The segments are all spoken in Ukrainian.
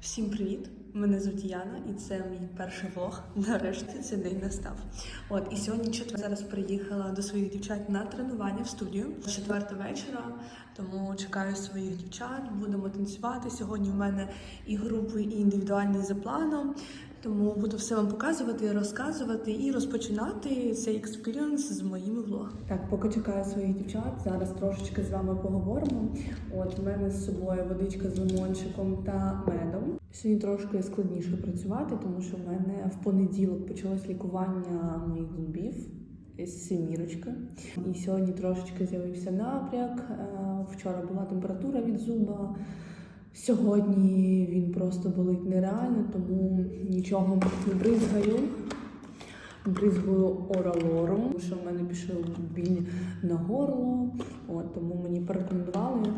Всім привіт! Мене звуть Яна, і це мій перший влог. Нарешті цей день настав. От і сьогодні четвер. Зараз приїхала до своїх дівчат на тренування в студію. Четверта вечора, тому чекаю своїх дівчат. Будемо танцювати. Сьогодні в мене і групи, і індивідуальні за планом. Тому буду все вам показувати, розказувати і розпочинати цей експіріенс з моїми влогами. Так, поки чекаю своїх дівчат, зараз трошечки з вами поговоримо. От в мене з собою водичка з лимончиком та медом. Сьогодні трошки складніше працювати, тому що в мене в понеділок почалось лікування моїх зубів. Сімірочка. І сьогодні трошечки з'явився напряг. Е, Вчора була температура від зуба. Сьогодні він просто болить нереально, тому нічого не бризгаю. Бризгаю оралором, тому що в мене пішов біль на горло. От, тому мені порекомендували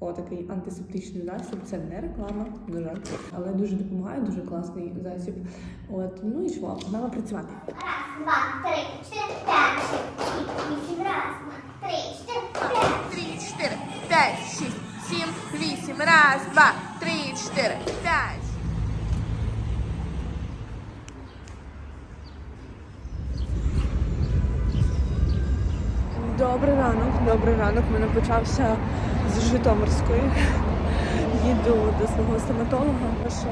отакий антисептичний засіб. Це не реклама, на жаль, але дуже допомагає, дуже класний засіб. От, ну і що, погнала працювати. Раз, два, три, чотири, п'ять, шість, вісім. Раз, два, три, чотири, п'ять. Три, чотири, п'ять, шість, сім. Раз, два, три, чотири, п'ять. Добрий ранок, добрий ранок. У мене почався з Житомирської. Їду до свого стоматолога, що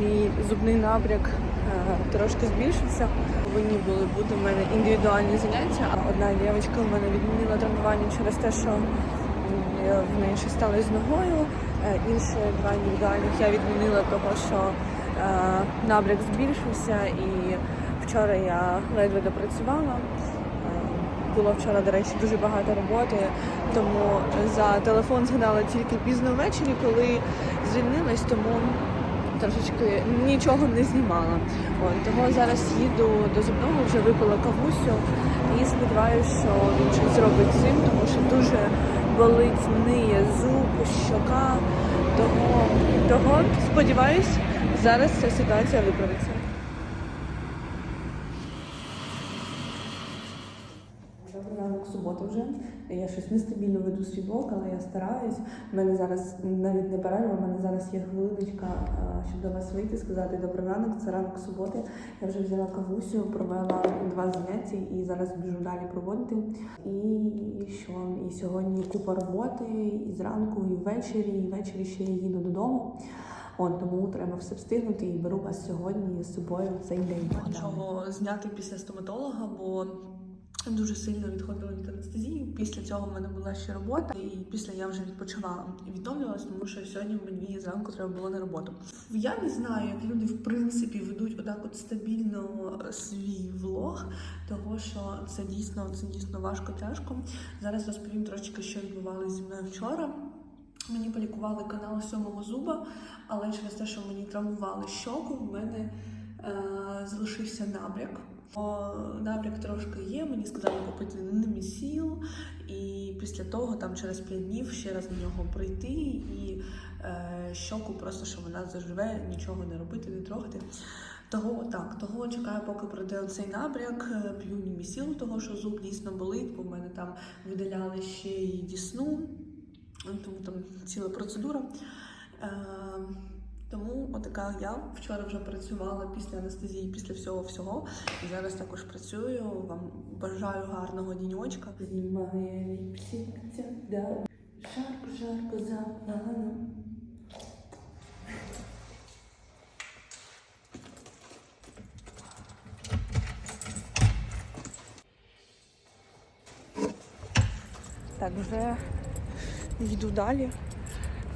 мій зубний набряк е, трошки збільшився. Повинні були бути в мене індивідуальні заняття, а одна дівчинка в мене відмінила тренування через те, що м, в щось сталося з ногою. Е, Інші два індивідуальних я відмінила того, що е, набряк збільшився, і вчора я ледве допрацювала. Е, Було вчора, до речі, дуже багато роботи, тому за телефон згадала тільки пізно ввечері, коли звільнилась, тому трошечки нічого не знімала. От, того зараз їду до зубного, вже випила кавусю і сподіваюся, що він щось зробить цим, тому що дуже болить ниє зуб, щока. Того, того сподіваюсь, зараз ця ситуація виправиться. Добрий ранок, субота вже. Я щось нестабільно веду свій блог, але я стараюсь. У мене зараз навіть не перерва, у мене зараз є хвилиночка, щоб до вас вийти, сказати добрий ранок. Це ранок суботи. Я вже взяла кавусю, провела два заняття і зараз біжу далі проводити. І що? І сьогодні купа роботи, і зранку, і ввечері, і ввечері ще їду додому. От тому треба все встигнути і беру вас сьогодні з собою в цей день. Нічого зняти після стоматолога, бо дуже сильно відходила від анестезії. Після цього в мене була ще робота, і після я вже відпочивала і відновлювалася, тому що сьогодні мені зранку треба було на роботу. Я не знаю, як люди в принципі ведуть отак от стабільно свій влог, того що це дійсно це дійсно важко тяжко. Зараз розповім трошки, що відбувалося зі мною вчора. Мені полікували канал сьомого зуба, але через те, що мені травмували щоку, в мене е, залишився набряк. Набряк трошки є, мені сказали купити немісіл, і після того, там через 5 днів ще раз на нього прийти і е, щоку просто, що вона заживе, нічого не робити, не трогати. Того так, того чекаю, поки пройде цей набряк, п'ю німісіл, того що зуб дійсно болить, бо в мене там видаляли ще й дісну, тому там ціла процедура. Е, тому отака я вчора вже працювала після анестезії, після всього всього. І зараз також працюю. Вам бажаю гарного діньочка. Знімає ліпсінця, да. Жарко, жарко за планом. Так, вже йду далі.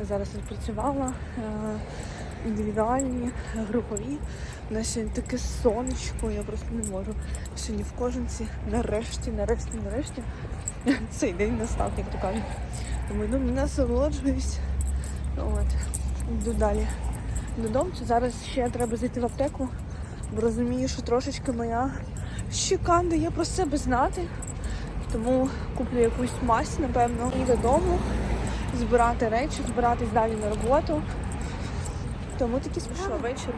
Зараз відпрацювала е, індивідуальні, групові. У нас сьогодні таке сонечко, я просто не можу. Сьогодні в кожанці. Нарешті, нарешті, нарешті. Цей день настав, як то кажуть. Тому йду, насолоджуюсь. От. Йду далі. Додому. Зараз ще треба зайти в аптеку, бо розумію, що трошечки моя щека дає про себе знати. Тому куплю якусь мазь, напевно, і додому збирати речі, збиратись далі на роботу. Тому такі справи. Що, вечір.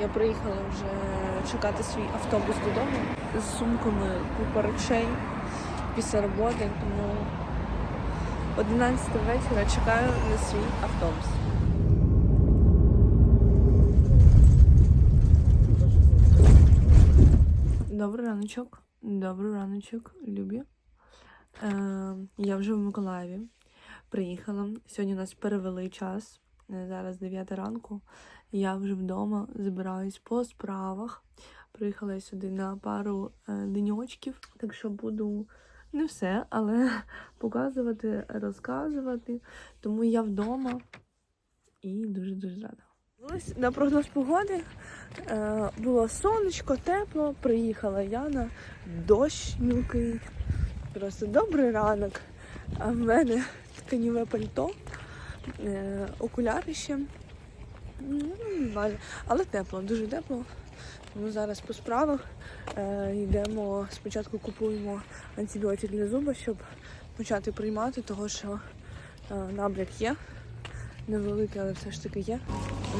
Я приїхала вже чекати свій автобус додому з сумками купа речей після роботи. Тому 11 вечора чекаю на свій автобус. Добрий раночок. Добрий раночок, любі. Е, я вже в Миколаєві приїхала. Сьогодні у нас перевели час. Зараз 9 ранку. Я вже вдома збираюсь по справах. Приїхала я сюди на пару е, деньочків, так що буду не все, але показувати, розказувати. Тому я вдома і дуже-дуже рада. На прогноз погоди е, було сонечко, тепло. Приїхала Яна, дощ мілкий. Просто добрий ранок. А в мене тканіве пальто, окуляри ще. Ну. Але тепло, дуже тепло. Тому зараз по справах е, йдемо. Спочатку купуємо антибіотик для зуба, щоб почати приймати, того що е, набряк є. Невеликий, але все ж таки є.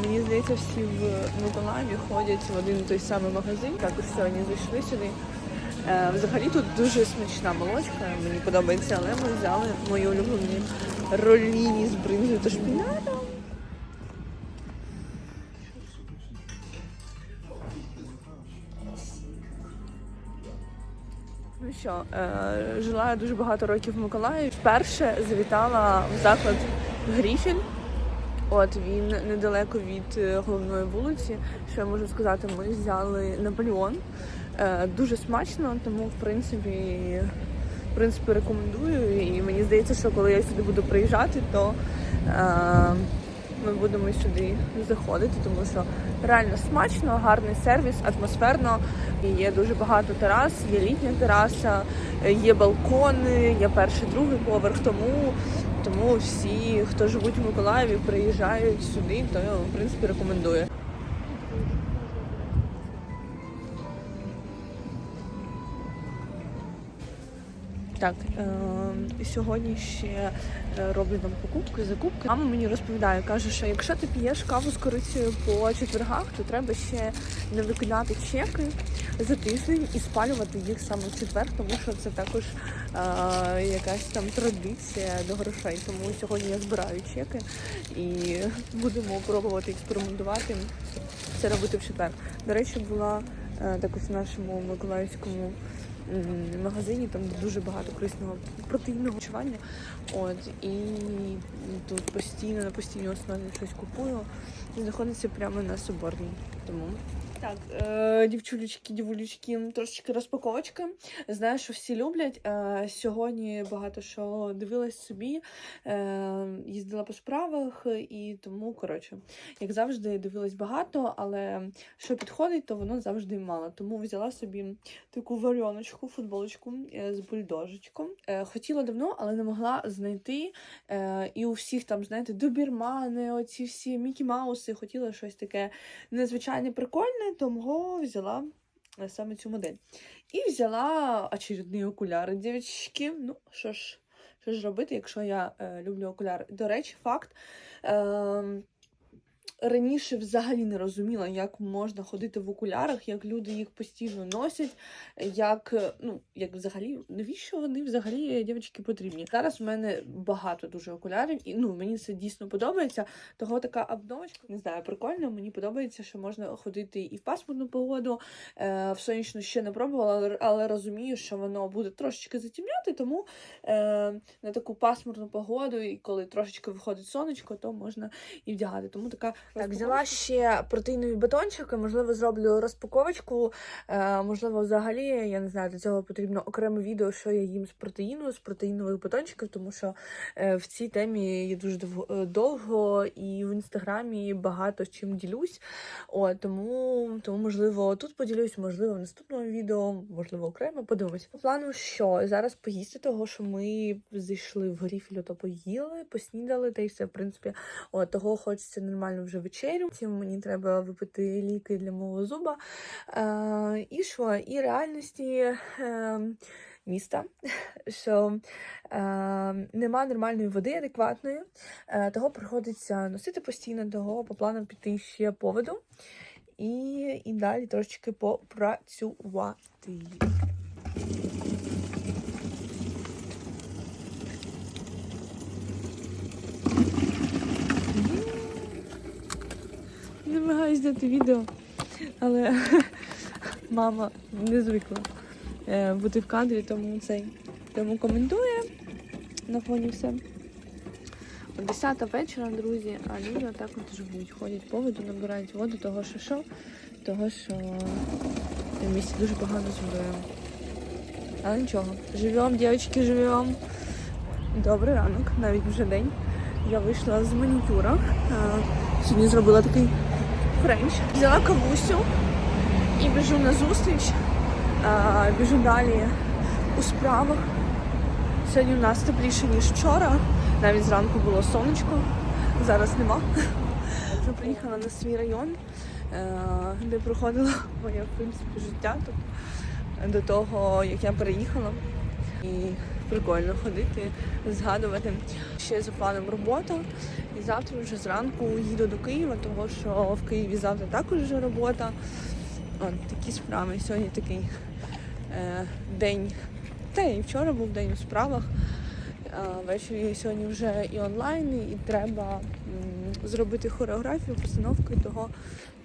Мені здається, всі в Миколаєві ходять в один і той самий магазин. Також сьогодні зайшли сюди. Е, взагалі тут дуже смачна молочка, мені подобається, але ми взяли мої улюблені роліні з бринзою та шпінатом. Ну що, е, жила я дуже багато років в Миколаєві. Вперше завітала в заклад Гріфін. От він недалеко від е, головної вулиці. Що я можу сказати, ми взяли Наполеон. Е, дуже смачно, тому в принципі, в принципі рекомендую. І мені здається, що коли я сюди буду приїжджати, то е, ми будемо сюди заходити, тому що реально смачно, гарний сервіс, атмосферно. І є дуже багато терас, є літня тераса, є балкони, є перший, другий поверх. Тому тому всі, хто живуть в Миколаєві, приїжджають сюди, то я в принципі рекомендую. Так, е- сьогодні ще е, роблю нам покупки, закупки. Мама мені розповідає, каже, що якщо ти п'єш каву з корицею по четвергах, то треба ще не викидати чеки за тиждень і спалювати їх саме в четвер, тому що це також е- якась там традиція до грошей. Тому сьогодні я збираю чеки і будемо пробувати експериментувати це робити в четвер. До речі, була е, також в нашому миколаївському магазині, там дуже багато корисного протеїнного харчування. От і тут постійно на постійній основі щось купую. Знаходиться прямо на соборній. Тому так, е, дівчулечки, дівулечки, трошечки розпаковочки. Знаю, що всі люблять. Е, сьогодні багато що дивилась собі, е, їздила по справах, і тому, коротше, як завжди, дивилась багато, але що підходить, то воно завжди мало. Тому взяла собі таку варіоночку, футболочку е, з бульдожечком. Е, хотіла давно, але не могла знайти. Е, і у всіх там, знаєте, добірмани, оці всі Мікі Мауси, хотіла щось таке незвичайне, прикольне, тому взяла е, саме цю модель. І взяла очередні окуляри, дівчатки. Ну, що ж, що ж робити, якщо я е, люблю окуляри. До речі, факт. Е, Раніше взагалі не розуміла, як можна ходити в окулярах, як люди їх постійно носять, як е, ну як взагалі навіщо вони взагалі дівчатки потрібні. Зараз в мене багато дуже окулярів, і ну мені це дійсно подобається. Того така обновочка, не знаю, прикольно. Мені подобається, що можна ходити і в пасмурну погоду. Е, в сонячну ще не пробувала, але, розумію, що воно буде трошечки затемняти, тому е, на таку пасмурну погоду, і коли трошечки виходить сонечко, то можна і вдягати. Тому така так, взяла ще протеїнові батончики, можливо, зроблю розпаковочку. Е, можливо, взагалі, я не знаю, для цього потрібно окреме відео, що я їм з протеїну, з протеїнових батончиків, тому що е, в цій темі я дуже е, довго і в інстаграмі багато чим ділюсь. О, тому, тому, можливо, тут поділюсь, можливо, в наступному відео, можливо, окремо подивимось. По плану, що зараз поїсти, того, що ми зайшли в Гріфілю, то поїли, поснідали, та й все, в принципі, От, того хочеться нормально вже вечерю. Потім мені треба випити ліки для мого зуба. Е, і що? І реальності. Е, Міста, що е, нема нормальної води адекватної, е, того приходиться носити постійно, того по планам піти ще по воду і, і далі трошечки попрацювати. Намагаюсь зняти відео, але мама не звикла е, бути в кадрі, тому цей тому коментує на фоні все. 10 вечора, друзі, а люди отак от живуть. Ходять по воду, набирають воду, того що що, того що в місті дуже погано з. Але нічого. Живемо, дівчатки, живемо. Добрий ранок, навіть вже день. Я вийшла з манікюра. Е, Сьогодні зробила такий френч. Взяла кавусю і біжу на зустріч. Біжу далі у справах. Сьогодні у нас тепліше, ніж вчора. Навіть зранку було сонечко, зараз нема. Вже приїхала на свій район, е, де проходило моє в принципі життя тут до того, як я переїхала. І прикольно ходити, згадувати. Ще за планом робота. І завтра вже зранку їду до Києва, тому що в Києві завтра також вже робота. От такі справи. Сьогодні такий е, день. Та і вчора був день у справах. Ввечері сьогодні вже і онлайн, і треба зробити хореографію, постановку і того.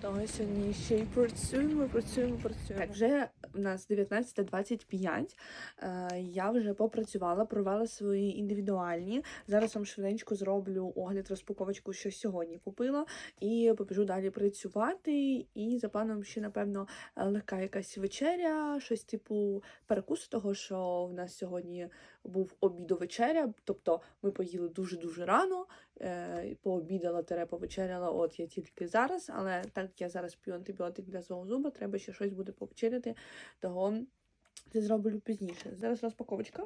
Того сьогодні ще й працюємо, працюємо, працюємо. Так, вже в нас 19.25. Е, Я вже попрацювала, провела свої індивідуальні. Зараз вам швиденько зроблю огляд розпаковочку, що сьогодні купила, і побіжу далі працювати. І за планом ще, напевно, легка якась вечеря, щось типу перекусу, того що в нас сьогодні був обідо-вечеря. Тобто ми поїли дуже-дуже рано, е, пообідала, тере повечеряла, от я тільки зараз, але так як я зараз п'ю антибіотик для свого зуба, треба ще щось буде повечеряти, того це зроблю пізніше. Зараз розпаковочка.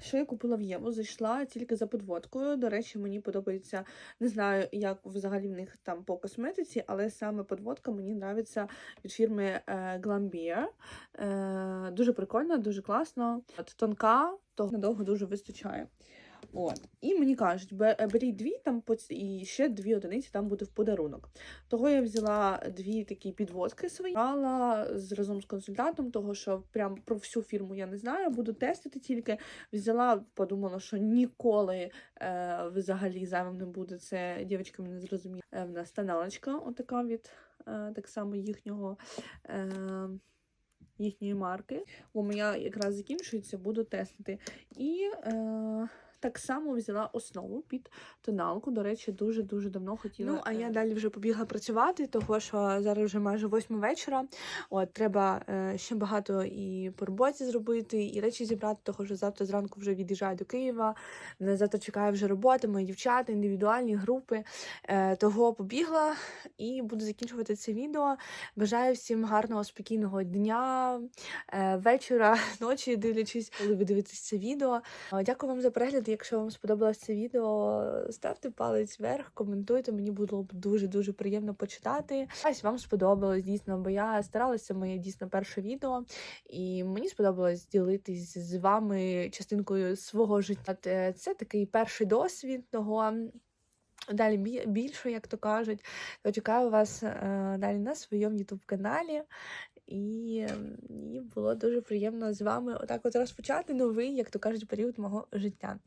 Що я купила в Єву? Зайшла тільки за подводкою. До речі, мені подобається, не знаю, як взагалі в них там по косметиці, але саме подводка мені подобається від фірми е, Glambier. Е, дуже прикольно, дуже класно. От, тонка, то надовго дуже вистачає. От. І мені кажуть, е, беріть дві там і ще дві одиниці там буде в подарунок. Того я взяла дві такі підводки свої, брала разом з консультантом, того що прям про всю фірму я не знаю, буду тестити тільки. Взяла, подумала, що ніколи е, взагалі зайвим не буде. Це дівчатка мене зрозуміла. Е, в нас тоналочка, отака від е, так само їхнього. Е, Їхньої марки, бо моя якраз закінчується, буду тестити. І е, так само взяла основу під тоналку. До речі, дуже дуже давно хотіла. Ну, а я далі вже побігла працювати, того що зараз вже майже восьма вечора. От треба е, ще багато і по роботі зробити, і речі зібрати, того що завтра зранку вже від'їжджаю до Києва. Мене завтра чекає вже робота, мої дівчата, індивідуальні групи. Е, того побігла і буду закінчувати це відео. Бажаю всім гарного, спокійного дня, е, вечора, ночі, дивлячись, коли ви дивитесь це відео. Е, Дякую вам за перегляд. Якщо вам сподобалось це відео, ставте палець вверх, коментуйте. Мені було б дуже дуже приємно почитати. Ось вам сподобалось дійсно, бо я старалася моє дійсно перше відео, і мені сподобалось ділитись з вами частинкою свого життя. Е, Це такий перший досвід того. Далі більше, як то кажуть. Чекаю вас е, далі на своєму youtube каналі. І, ем, і було дуже приємно з вами отак от розпочати новий, як то кажуть, період мого життя.